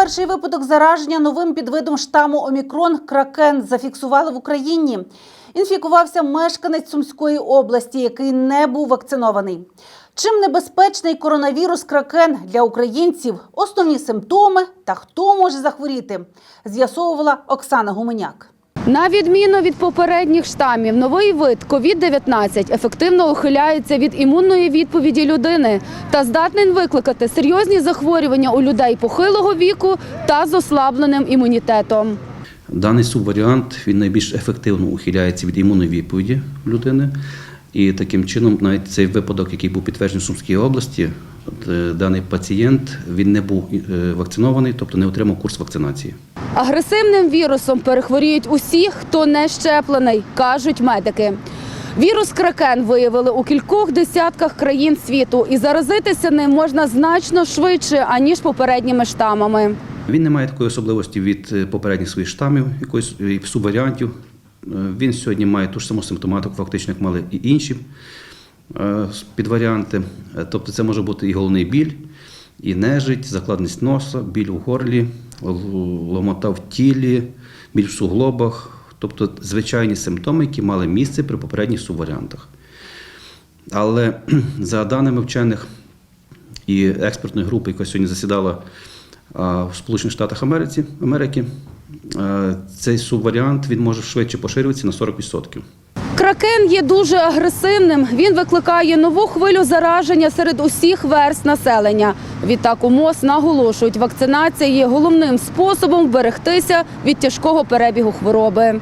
Перший випадок зараження новим підвидом штаму Омікрон Кракен зафіксували в Україні. Інфікувався мешканець Сумської області, який не був вакцинований. Чим небезпечний коронавірус Кракен для українців? Основні симптоми та хто може захворіти, з'ясовувала Оксана Гуменяк. На відміну від попередніх штамів, новий вид COVID-19 ефективно ухиляється від імунної відповіді людини та здатний викликати серйозні захворювання у людей похилого віку та з ослабленим імунітетом. Даний субваріант він найбільш ефективно ухиляється від імунної відповіді людини. І таким чином, навіть цей випадок, який був підтверджений в Сумській області, от, е, даний пацієнт він не був е, вакцинований, тобто не отримав курс вакцинації. Агресивним вірусом перехворіють усі, хто не щеплений, кажуть медики. Вірус кракен виявили у кількох десятках країн світу, і заразитися ним можна значно швидше аніж попередніми штамами. Він не має такої особливості від е, попередніх своїх штамів, якоїсь субваріантів. Він сьогодні має ту ж саму симптоматику, фактично, як мали і інші е, підваріанти. Е, Тобто це може бути і головний біль, і нежить, закладність носа, біль у горлі, ломота в тілі, біль в суглобах. Тобто звичайні симптоми, які мали місце при попередніх субваріантах. Але за даними вчених і експертної групи, яка сьогодні засідала в Сполучених Штатах Америки, е, цей субваріант він може швидше поширюватися на 40%. Кракен є дуже агресивним. Він викликає нову хвилю зараження серед усіх верст населення. Відтак у МОЗ наголошують, вакцинація є головним способом вберегтися від тяжкого перебігу хвороби.